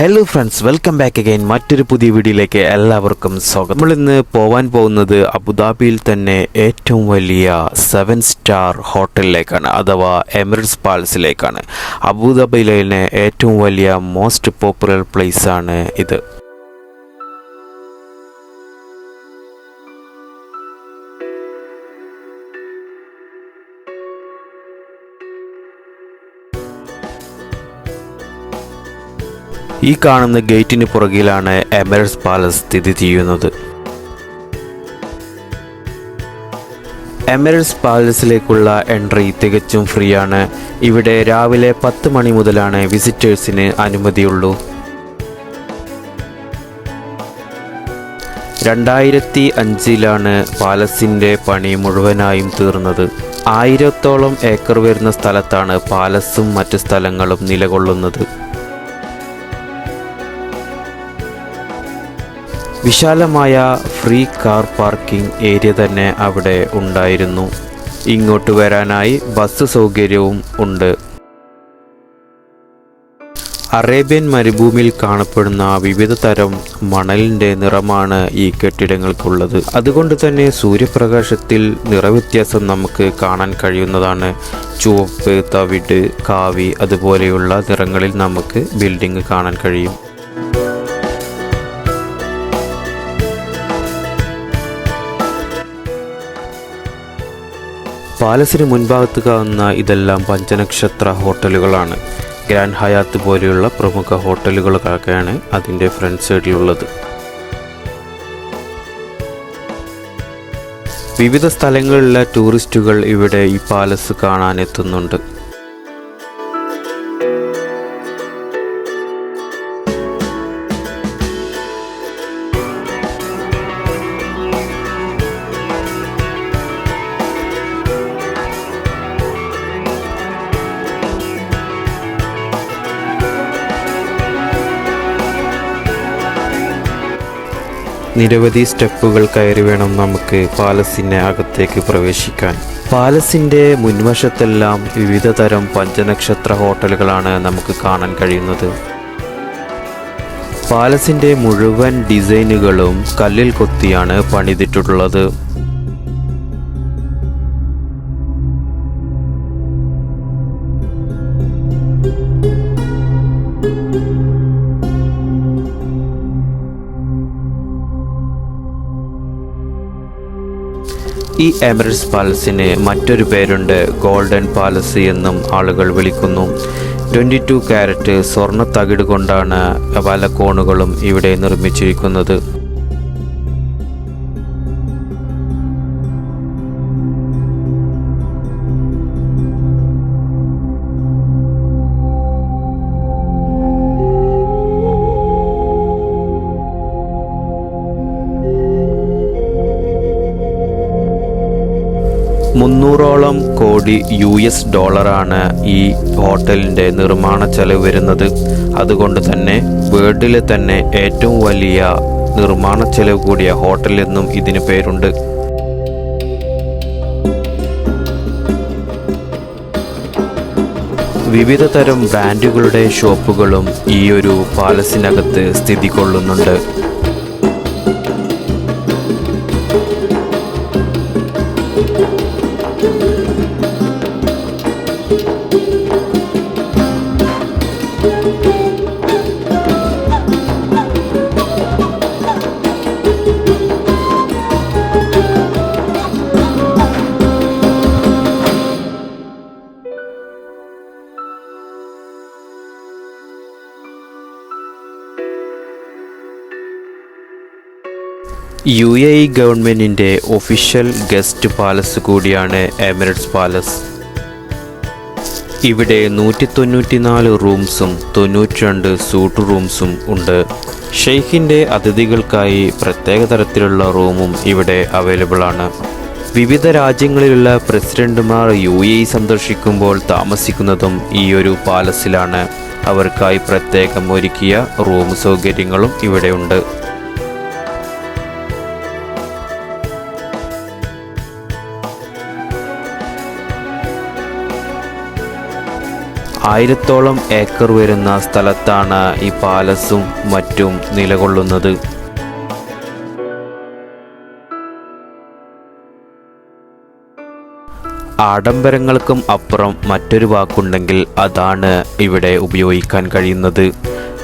Hello friends welcome back again മറ്റൊരു പുതിയ വീഡിയോയിലേക്ക് എല്ലാവർക്കും സ്വാഗതം. നമ്മൾ ഇന്ന് പോവാൻ പോകുന്നത് അബുദാബിയിൽ തന്നെ ഏറ്റവും വലിയ സെവൻ സ്റ്റാർ ഹോട്ടലിലേക്കാണ് അഥവാ എമിറേറ്റ്സ് പാലസിലേക്കാണ് അബുദാബിയിലെ ഏറ്റവും വലിയ മോസ്റ്റ് പോപ്പുലർ പ്ലേസ് ആണ് ഇത്. ഈ കാണുന്ന ഗേറ്റിന് പുറകിലാണ് എമിറേറ്റ്സ് പാലസ് സ്ഥിതി ചെയ്യുന്നത്. എമിറേറ്റ്സ് പാലസിലേക്കുള്ള എൻട്രി തികച്ചും ഫ്രീ ആണ് ഇവിടെ രാവിലെ പത്ത് മണി മുതലാണ് വിസിറ്റേഴ്സിന് അനുമതിയുള്ളൂ. രണ്ടായിരത്തി അഞ്ചിലാണ് പാലസിന്റെ പണി മുഴുവനായും തീർന്നത്. ആയിരത്തോളം ഏക്കർ വരുന്ന സ്ഥലത്താണ് പാലസും മറ്റ് സ്ഥലങ്ങളും നിലകൊള്ളുന്നത്. വിശാലമായ ഫ്രീ കാർ പാർക്കിംഗ് ഏരിയ തന്നെ അവിടെ ഉണ്ടായിരുന്നു. ഇങ്ങോട്ട് വരാനായി ബസ് സൗകര്യവും ഉണ്ട്. അറേബ്യൻ മരുഭൂമിയിൽ കാണപ്പെടുന്ന വിവിധ തരം മണലിന്റെ നിറമാണ് ഈ കെട്ടിടങ്ങൾക്കുള്ളത്. അതുകൊണ്ട് തന്നെ സൂര്യപ്രകാശത്തിൽ നിറവ്യത്യാസം നമുക്ക് കാണാൻ കഴിയുന്നതാണ്. ചുവപ്പ് തവിട് കാവി അതുപോലെയുള്ള നിറങ്ങളിൽ നമുക്ക് ബിൽഡിംഗ് കാണാൻ കഴിയും. പാലസിന് മുൻഭാഗത്ത് കാണുന്ന ഇതെല്ലാം പഞ്ചനക്ഷത്ര ഹോട്ടലുകളാണ്. ഗ്രാൻഡ് ഹയാത്ത് പോലെയുള്ള പ്രമുഖ ഹോട്ടലുകളൊക്കെയാണ് അതിന്റെ ഫ്രണ്ട് സൈഡിലുള്ളത്. വിവിധ സ്ഥലങ്ങളിലെ ടൂറിസ്റ്റുകൾ ഇവിടെ ഈ പാലസ് കാണാൻ എത്തുന്നുണ്ട്. നിരവധി സ്റ്റെപ്പുകൾ കയറി വേണം നമുക്ക് പാലസിന്റെ അകത്തേക്ക് പ്രവേശിക്കാൻ. പാലസിന്റെ മുൻവശത്തെല്ലാം വിവിധ തരം പഞ്ചനക്ഷത്ര ഹോട്ടലുകളാണ് നമുക്ക് കാണാൻ കഴിയുന്നത്. പാലസിന്റെ മുഴുവൻ ഡിസൈനുകളും കല്ലിൽ കൊത്തിയാണ് പണിതിട്ടുള്ളത്. ഈ എമിറേറ്റ്സ് പാലസിന് മറ്റൊരു പേരുണ്ട് ഗോൾഡൻ പാലസ് എന്നും ആളുകൾ വിളിക്കുന്നു. ട്വന്റി ടു ക്യാരറ്റ് സ്വർണ തകിട് കൊണ്ടാണ് പല കോണുകളും ഇവിടെ നിർമ്മിച്ചിരിക്കുന്നത്. മുന്നൂറോളം കോടി യു എസ് ഡോളറാണ് ഈ ഹോട്ടലിന്റെ നിർമ്മാണ ചെലവ് വരുന്നത്. അതുകൊണ്ട് തന്നെ വേൾഡിലെ തന്നെ ഏറ്റവും വലിയ നിർമ്മാണ ചെലവ് കൂടിയ ഹോട്ടൽ എന്നും ഇതിന് പേരുണ്ട്. വിവിധ തരം ബ്രാൻഡുകളുടെ ഷോപ്പുകളും ഈ ഒരു പാലസിനകത്ത് സ്ഥിതി കൊള്ളുന്നുണ്ട്. യു എ ഇ ഗവൺമെന്റിന്റെ ഒഫീഷ്യൽ ഗസ്റ്റ് പാലസ് കൂടിയാണ് എമിറേറ്റ്സ് പാലസ്. ഇവിടെ നൂറ്റി തൊണ്ണൂറ്റിനാല് റൂംസും തൊണ്ണൂറ്റിരണ്ട് സൂട്ട് റൂംസും ഉണ്ട്. ഷെയ്ഖിന്റെ അതിഥികൾക്കായി പ്രത്യേക തരത്തിലുള്ള റൂമും ഇവിടെ അവൈലബിൾ ആണ്. വിവിധ രാജ്യങ്ങളിലുള്ള പ്രസിഡന്റുമാർ യു എ സന്ദർശിക്കുമ്പോൾ താമസിക്കുന്നതും ഈ ഒരു പാലസിലാണ്. അവർക്കായി പ്രത്യേകം ഒരുക്കിയ റൂം സൗകര്യങ്ങളും ഇവിടെയുണ്ട് ആയിരത്തോളം ഏക്കർ വരുന്ന സ്ഥലത്താണ് ഈ പാലസും മറ്റും നിലകൊള്ളുന്നത്. ആഡംബരങ്ങൾക്കും അപ്പുറം മറ്റൊരു വാക്കുണ്ടെങ്കിൽ അതാണ് ഇവിടെ ഉപയോഗിക്കാൻ കഴിയുന്നത്.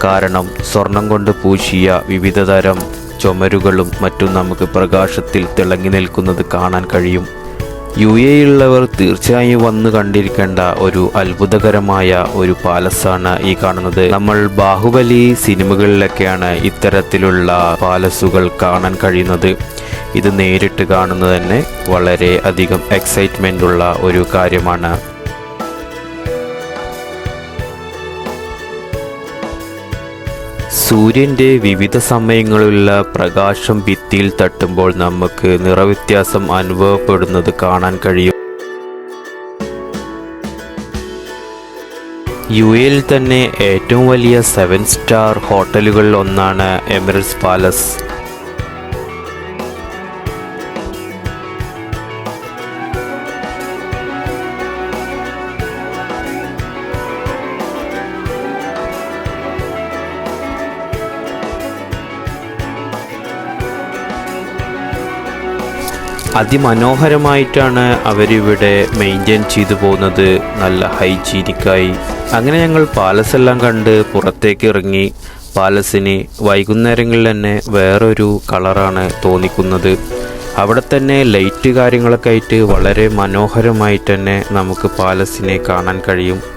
കാരണം സ്വർണം കൊണ്ട് പൂശിയ വിവിധതരം ചുമരുകളും മറ്റും നമുക്ക് പ്രകാശത്തിൽ തിളങ്ങി നിൽക്കുന്നത് കാണാൻ കഴിയും. യു എ ഉള്ളവർ തീർച്ചയായും വന്ന് കണ്ടിരിക്കേണ്ട ഒരു അത്ഭുതകരമായ ഒരു പാലസാണ് ഈ കാണുന്നത്. നമ്മൾ ബാഹുബലി സിനിമകളിലൊക്കെയാണ് ഇത്തരത്തിലുള്ള പാലസുകൾ കാണാൻ കഴിയുന്നത്. ഇത് നേരിട്ട് കാണുന്നത് തന്നെ വളരെ അധികം എക്സൈറ്റ്മെന്റ് ഉള്ള ഒരു കാര്യമാണ്. സൂര്യന്റെ വിവിധ സമയങ്ങളിലുള്ള പ്രകാശം ഭിത്തിയിൽ തട്ടുമ്പോൾ നമുക്ക് നിറവ്യത്യാസം അനുഭവപ്പെടുന്നത് കാണാൻ കഴിയും. യു എയിൽ തന്നെ ഏറ്റവും വലിയ സെവൻ സ്റ്റാർ ഹോട്ടലുകളിൽ ഒന്നാണ് എമിറേറ്റ്സ് പാലസ്. അതിമനോഹരമായിട്ടാണ് അവരിവിടെ മെയിന്റെയിൻ ചെയ്തു പോകുന്നത്. നല്ല ഹൈജീനിക്കായി. അങ്ങനെ ഞങ്ങൾ പാലസ് എല്ലാം കണ്ട് പുറത്തേക്ക് ഇറങ്ങി. പാലസിന് വൈകുന്നേരങ്ങളിൽ തന്നെ വേറൊരു കളറാണ് തോന്നിക്കുന്നത്. അവിടെ തന്നെ ലൈറ്റ് കാര്യങ്ങളൊക്കെ ആയിട്ട് വളരെ മനോഹരമായിട്ട് തന്നെ നമുക്ക് പാലസിനെ കാണാൻ കഴിയും.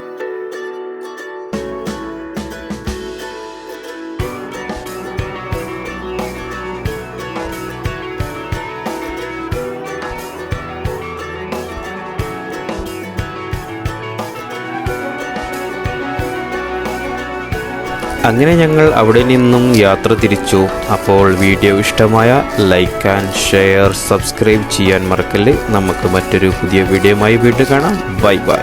അങ്ങനെ ഞങ്ങൾ അവിടെ നിന്നും യാത്ര തിരിച്ചു. അപ്പോൾ വീഡിയോ ഇഷ്ടമായ ലൈക്ക് ആൻഡ് ഷെയർ സബ്സ്ക്രൈബ് ചെയ്യാൻ മറക്കല്ലേ. നമുക്ക് മറ്റൊരു പുതിയ വീഡിയോയുമായി വീണ്ടും കാണാം. Bye bye